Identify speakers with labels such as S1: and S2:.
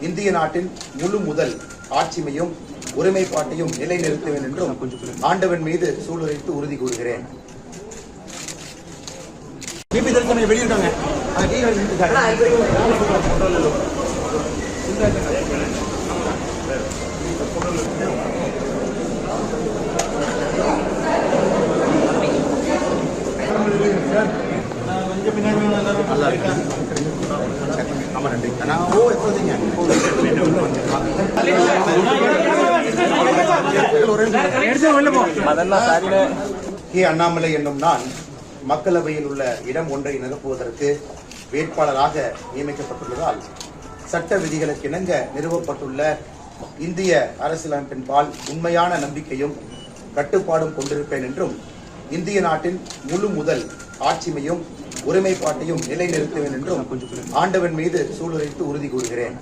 S1: இந்திய நாட்டின் முழு முதல் ஆட்சிமையும் ஒருமைப்பாட்டையும் நிலைநிறுத்துவேன் என்றும் ஆண்டவன் மீது சூளுரைத்து உறுதி கூறுகிறேன். பிபி தரிசனம் கே அண்ணாமலை என்னும் நான் மக்களவையில் உள்ள இடம் ஒன்றை நிரப்புவதற்கு வேட்பாளராக நியமிக்கப்பட்டுள்ளதால் சட்ட விதிகளுக்கு இணங்க நிறுவப்பட்டுள்ள இந்திய அரசியலமைப்பின் பால் உண்மையான நம்பிக்கையும் கட்டுப்பாடும் கொண்டிருப்பேன் என்றும் இந்திய நாட்டின் முழு முதல் ஆட்சிமையும் ஒருமைப்பாட்டையும் நிலைநிறுத்துவேன் என்றும் ஆண்டவன் மீது சூளுரைத்து உறுதி கூறுகிறேன்.